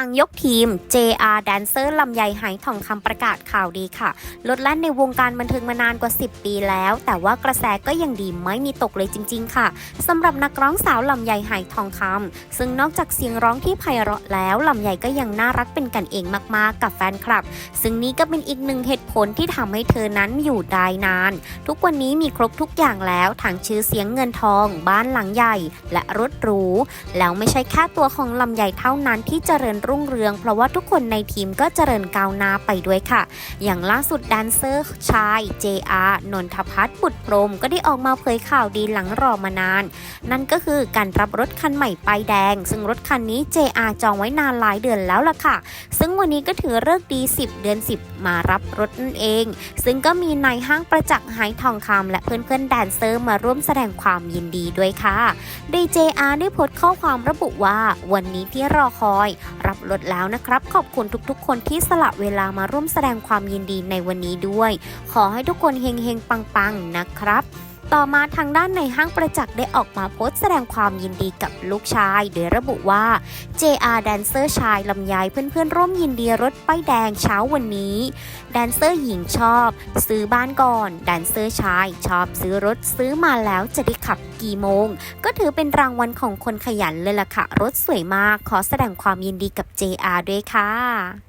ปังยกทีม JR Dancer ลำไยไหทองคำประกาศข่าวดีค่ะ ลดแล่นในวงการบันเทิงมานานกว่า 10 ปีแล้ว แต่ว่ากระแสก็ยังดีไม่มีตกเลยจริง ๆ ค่ะสำหรับนักร้องสาวลำไยไหทองคำซึ่งนอกจากเสียงร้องที่ไพเราะแล้วลำไยก็ยังน่ารักเป็นกันเองมากๆ กับแฟนคลับ ซึ่งนี่ก็เป็นอีกหนึ่งเหตุผลที่ทำให้เธอนั้นอยู่ได้นาน ทุกวันนี้มีครบทุกอย่างแล้วทั้งชื่อเสียงเงินทอง บ้านหลังใหญ่ และรถหรูแล้วไม่ใช่แค่ตัวของลำไยเท่านั้นที่เจริญรุ่งเรือง เพราะว่าทุกคนในทีมก็เจริญก้าวหน้าไปด้วยค่ะ อย่างล่าสุดแดนเซอร์ชาย JR นนทพัฒน์บุตรพรมก็ได้ออกมาเผยข่าวดีหลังรอมานาน นั่นก็คือการรับรถคันใหม่ป้ายแดง ซึ่งรถคันนี้ JR จองไว้นานหลายเดือนแล้วล่ะค่ะ ซึ่งวันนี้ก็ถือเลิกดี 10 เดือน 10 มารับรถนั่นเอง ซึ่งก็มีนายห้างประจักษ์หายทองคำและเพื่อนๆแดนเซอร์มาร่วมแสดงความยินดีด้วยค่ะดีเจอาร์ได้โพสต์ข้อความระบุว่า วันนี้ที่รอคอย รับรถแล้วนะครับ ขอบคุณทุกๆ คนที่สละเวลามาร่วมแสดงความยินดีในวันนี้ด้วย ขอให้ทุกคนเฮงๆ ปังๆ นะครับ ต่อมาทางด้านในห้างประจักษ์ได้ออกมาโพสต์แสดงความยินดีกับลูกชาย โดยระบุว่า JR Dancer ชายลำไยเพื่อนๆ ร่วมยินดีรถป้ายแดงเช้าวันนี้ แดนเซอร์หญิงชอบ ซื้อบ้านก่อน แดนเซอร์ชาย ชอบซื้อรถซื้อมาแล้วจะได้ขับกี่โมง ก็ถือเป็นรางวัลของคนขยันเลยล่ะค่ะ รถสวยมากขอแสดงความยินดีกับ JR ด้วยค่ะ